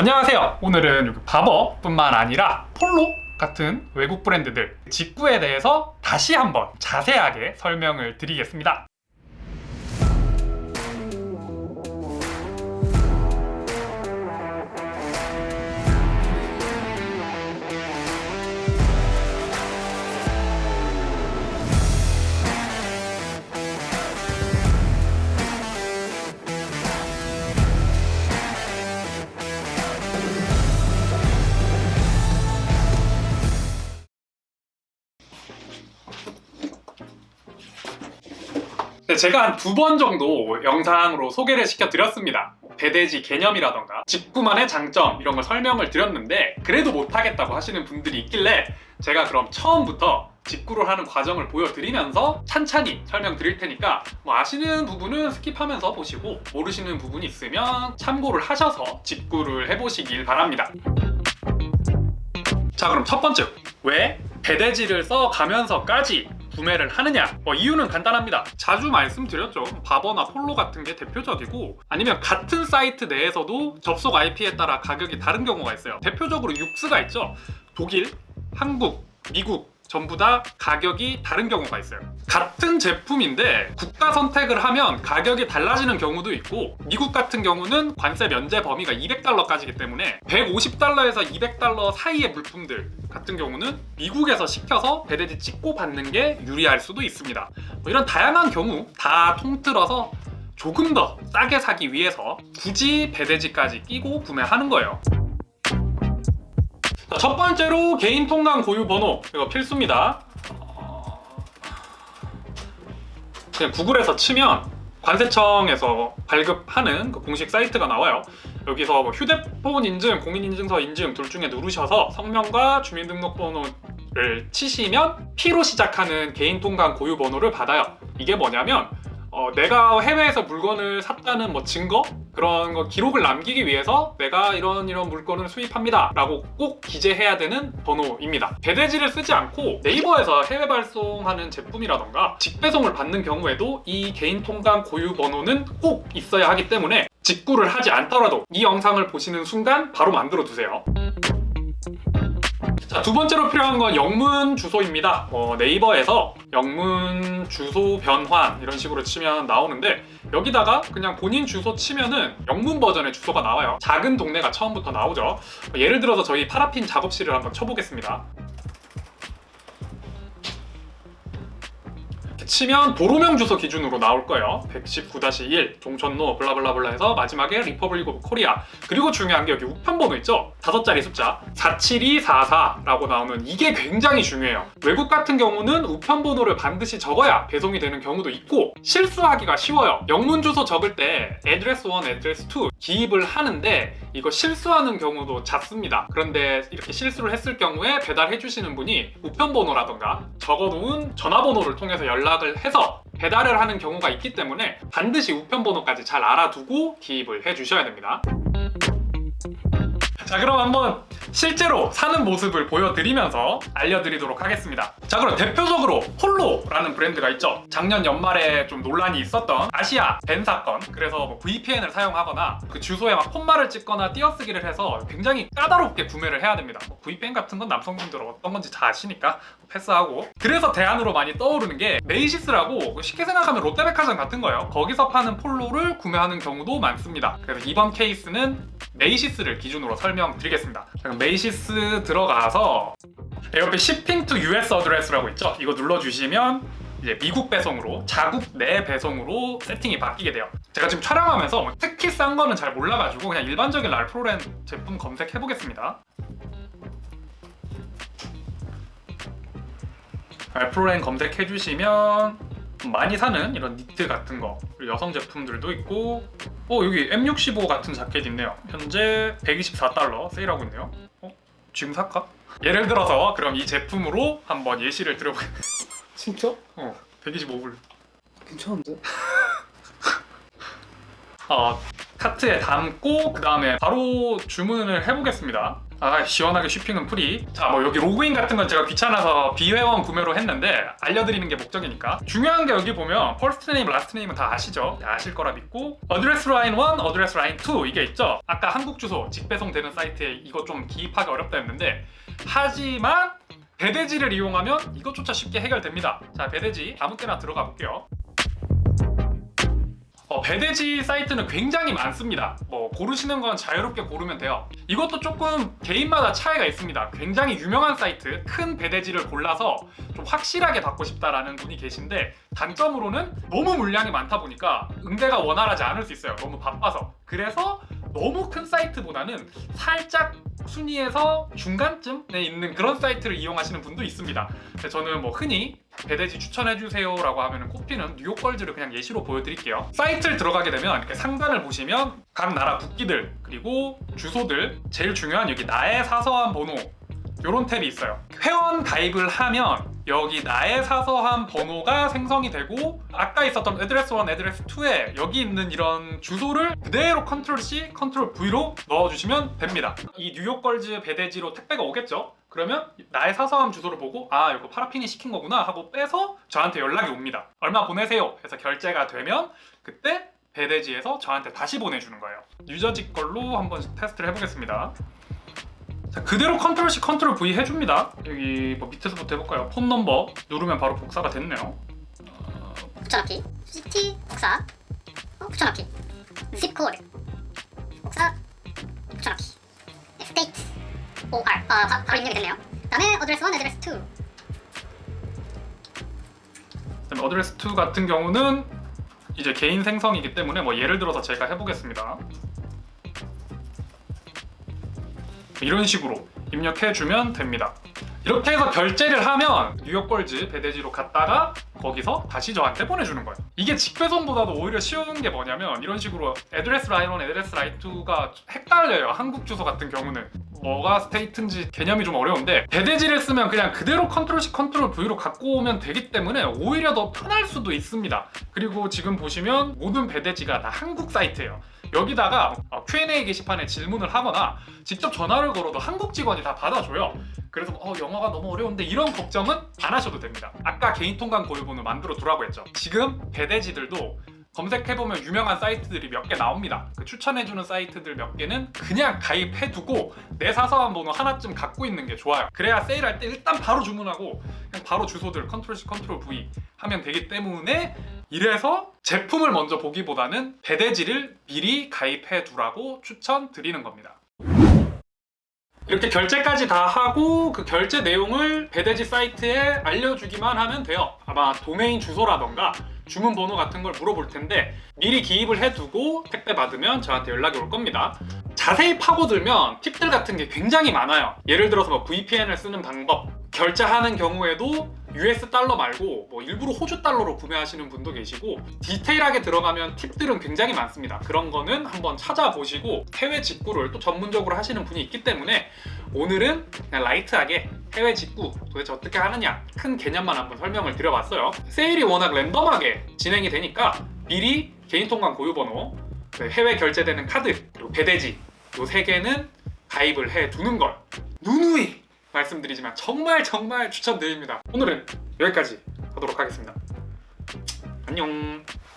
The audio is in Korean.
안녕하세요. 오늘은 바버뿐만 아니라 폴로 같은 외국 브랜드들 직구에 대해서 다시 한번 자세하게 설명을 드리겠습니다. 네, 제가 한 두 번 정도 영상으로 소개를 시켜드렸습니다. 배대지 개념이라던가 직구만의 장점 이런 걸 설명을 드렸는데 그래도 못하겠다고 하시는 분들이 있길래 제가 그럼 처음부터 직구를 하는 과정을 보여드리면서 찬찬히 설명드릴 테니까 뭐 아시는 부분은 스킵하면서 보시고 모르시는 부분이 있으면 참고를 하셔서 직구를 해보시길 바랍니다. 자 그럼 첫 번째 왜 배대지를 써가면서까지 구매를 하느냐? 뭐 이유는 간단합니다. 자주 말씀드렸죠. 바버나 폴로 같은 게 대표적이고 아니면 같은 사이트 내에서도 접속 IP에 따라 가격이 다른 경우가 있어요. 대표적으로 육스가 있죠. 독일, 한국, 미국 전부 다 가격이 다른 경우가 있어요. 같은 제품인데 국가 선택을 하면 가격이 달라지는 경우도 있고 미국 같은 경우는 관세 면제 범위가 200달러까지기 때문에 150달러에서 200달러 사이의 물품들 같은 경우는 미국에서 시켜서 배대지 찍고 받는 게 유리할 수도 있습니다. 뭐 이런 다양한 경우 다 통틀어서 조금 더 싸게 사기 위해서 굳이 배대지까지 끼고 구매하는 거예요. 자, 첫 번째로 개인 통관 고유 번호 이거 필수입니다. 어, 그냥 구글에서 치면 관세청에서 발급하는 그 공식 사이트가 나와요. 여기서 뭐 휴대폰 인증, 공인인증서 인증 둘 중에 누르셔서 성명과 주민등록번호를 치시면 P로 시작하는 개인 통관 고유 번호를 받아요. 이게 뭐냐면 어, 내가 해외에서 물건을 샀다는 뭐 증거 그런 거 기록을 남기기 위해서 내가 이런 이런 물건을 수입합니다 라고 꼭 기재해야 되는 번호입니다. 배대지를 쓰지 않고 네이버에서 해외 발송하는 제품이라던가 직배송을 받는 경우에도 이 개인 통관 고유 번호는 꼭 있어야 하기 때문에 직구를 하지 않더라도 이 영상을 보시는 순간 바로 만들어 두세요. 자, 두 번째로 필요한 건 영문 주소입니다. 뭐 네이버에서 영문 주소 변환 이런 식으로 치면 나오는데 여기다가 그냥 본인 주소 치면은 영문 버전의 주소가 나와요. 작은 동네가 처음부터 나오죠. 뭐 예를 들어서 저희 파라핀 작업실을 한번 쳐보겠습니다. 치면 도로명 주소 기준으로 나올 거예요. 119-1 종천로 블라블라블라 해서 마지막에 리퍼블릭 오브 코리아 그리고 중요한 게 여기 우편번호 있죠? 다섯 자리 숫자 47244라고 나오는 이게 굉장히 중요해요. 외국 같은 경우는 우편번호를 반드시 적어야 배송이 되는 경우도 있고 실수하기가 쉬워요. 영문 주소 적을 때 address 1, address 2 기입을 하는데 이거 실수하는 경우도 잦습니다. 그런데 이렇게 실수를 했을 경우에 배달해 주시는 분이 우편번호라던가 적어놓은 전화번호를 통해서 연락 을 해서 배달을 하는 경우가 있기 때문에 반드시 우편번호까지 잘 알아두고 기입을 해 주셔야 됩니다. 자 그럼 한번 실제로 사는 모습을 보여드리면서 알려드리도록 하겠습니다. 자 그럼 대표적으로 홀로라는 브랜드가 있죠. 작년 연말에 좀 논란이 있었던 아시아 벤 사건. 그래서 뭐 VPN을 사용하거나 그 주소에 막 콤마를 찍거나 띄어쓰기를 해서 굉장히 까다롭게 구매를 해야 됩니다. 뭐 VPN 같은 건 남성분들 어떤 건지 다 아시니까 패스하고. 그래서 대안으로 많이 떠오르는 게 메이시스라고 쉽게 생각하면 롯데백화점 같은 거예요. 거기서 파는 폴로를 구매하는 경우도 많습니다. 그래서 이번 케이스는 메이시스를 기준으로 설명드리겠습니다. 메이시스 들어가서 옆에 shipping to US 어드레스라고 있죠? 이거 눌러주시면 이제 미국 배송으로 자국 내 배송으로 세팅이 바뀌게 돼요. 제가 지금 촬영하면서 뭐 특히 싼 거는 잘 몰라가지고 그냥 일반적인 랄프로렌 제품 검색해 보겠습니다. 랄프로렌 검색해 주시면 많이 사는 이런 니트 같은 거 그리고 여성 제품들도 있고 어 여기 M65 같은 자켓 있네요 현재 124달러 세일하고 있네요 어? 지금 살까? 예를 들어서 그럼 이 제품으로 한번 예시를 들어보겠습니다 진짜? 어 125불 괜찮은데? 아 카트에 담고 그 다음에 바로 주문을 해보겠습니다. 아 시원하게 쇼핑은 프리. 자 뭐 여기 로그인 같은 건 제가 귀찮아서 비회원 구매로 했는데 알려드리는 게 목적이니까 중요한 게 여기 보면 퍼스트 네임, 라스트 네임은 다 아시죠? 네, 아실 거라 믿고 어드레스 라인 1, 어드레스 라인 2 이게 있죠? 아까 한국 주소 직배송 되는 사이트에 이거 좀 기입하기 어렵다 했는데 하지만 배대지를 이용하면 이것조차 쉽게 해결됩니다. 자 배대지 아무 때나 들어가 볼게요. 어, 배대지 사이트는 굉장히 많습니다. 뭐 고르시는 건 자유롭게 고르면 돼요. 이것도 조금 개인마다 차이가 있습니다. 굉장히 유명한 사이트, 큰 배대지를 골라서 좀 확실하게 받고 싶다라는 분이 계신데 단점으로는 너무 물량이 많다 보니까 응대가 원활하지 않을 수 있어요. 너무 바빠서. 그래서 너무 큰 사이트보다는 살짝 순위에서 중간쯤에 있는 그런 사이트를 이용하시는 분도 있습니다. 저는 뭐 흔히 배대지 추천해주세요라고 하면 꼽히는 뉴욕 걸즈를 그냥 예시로 보여드릴게요. 사이트를 들어가게 되면 상단을 보시면 각 나라 국기들 그리고 주소들 제일 중요한 여기 나의 사서함 번호 이런 탭이 있어요. 회원 가입을 하면 여기 나의 사서함 번호가 생성이 되고 아까 있었던 애드레스 1, 애드레스 2에 여기 있는 이런 주소를 그대로 컨트롤 C, 컨트롤 V로 넣어주시면 됩니다. 이 뉴욕 걸즈 배대지로 택배가 오겠죠? 그러면 나의 사서함 주소를 보고 아 이거 파라핀이 시킨 거구나 하고 빼서 저한테 연락이 옵니다. 얼마 보내세요 해서 결제가 되면 그때 배대지에서 저한테 다시 보내주는 거예요. 유저지 걸로 한번 테스트를 해보겠습니다. 자, 그대로 컨트롤 C, 컨트롤 V 해줍니다. 여기 뭐 밑에서부터 해볼까요? 폰 넘버 누르면 바로 복사가 됐네요. 붙여넣기. 시티 복사. 어, 붙여넣기. zip 코드 복사. 붙여넣기. state OR 아, 바, 바로 입력이 됐네요. 다음에 address 1, address 2 그다음에 어드레스 2 같은 경우는 이제 개인 생성이기 때문에 뭐 예를 들어서 제가 해보겠습니다. 이런 식으로 입력해주면 됩니다. 이렇게 해서 결제를 하면 뉴욕 걸즈 배대지로 갔다가 거기서 다시 저한테 보내주는 거예요. 이게 직배송보다도 오히려 쉬운 게 뭐냐면 이런 식으로 애드레스 1, 애드레스 라인 2가 헷갈려요. 한국 주소 같은 경우는 뭐가 스테이트인지 개념이 좀 어려운데 배대지를 쓰면 그냥 그대로 컨트롤 C, 컨트롤 V로 갖고 오면 되기 때문에 오히려 더 편할 수도 있습니다. 그리고 지금 보시면 모든 배대지가 다 한국 사이트예요. 여기다가 어, Q&A 게시판에 질문을 하거나 직접 전화를 걸어도 한국 직원이 다 받아줘요. 그래서 어, 영어가 너무 어려운데 이런 걱정은 안 하셔도 됩니다. 아까 개인 통관 고유번호 만들어 두라고 했죠. 지금 배대지들도 검색해보면 유명한 사이트들이 몇 개 나옵니다. 그 추천해주는 사이트들 몇 개는 그냥 가입해두고 내 사서함 번호 하나쯤 갖고 있는 게 좋아요. 그래야 세일할 때 일단 바로 주문하고 그냥 바로 주소들 컨트롤 C, 컨트롤 V 하면 되기 때문에 이래서 제품을 먼저 보기보다는 배대지를 미리 가입해두라고 추천드리는 겁니다. 이렇게 결제까지 다 하고 그 결제 내용을 배대지 사이트에 알려주기만 하면 돼요. 아마 도메인 주소라던가 주문 번호 같은 걸 물어볼 텐데 미리 기입을 해두고 택배 받으면 저한테 연락이 올 겁니다. 자세히 파고들면 팁들 같은 게 굉장히 많아요. 예를 들어서 뭐 VPN을 쓰는 방법, 결제하는 경우에도 US 달러 말고 뭐 일부러 호주 달러로 구매하시는 분도 계시고 디테일하게 들어가면 팁들은 굉장히 많습니다. 그런 거는 한번 찾아보시고 해외 직구를 또 전문적으로 하시는 분이 있기 때문에 오늘은 그냥 라이트하게 해외 직구 도대체 어떻게 하느냐 큰 개념만 한번 설명을 드려봤어요. 세일이 워낙 랜덤하게 진행이 되니까 미리 개인 통관 고유번호, 그 해외 결제되는 카드 그리고 배대지 요 세 개는 가입을 해 두는 걸 누누이 말씀드리지만 정말 정말 추천드립니다. 오늘은 여기까지 하도록 하겠습니다. 안녕.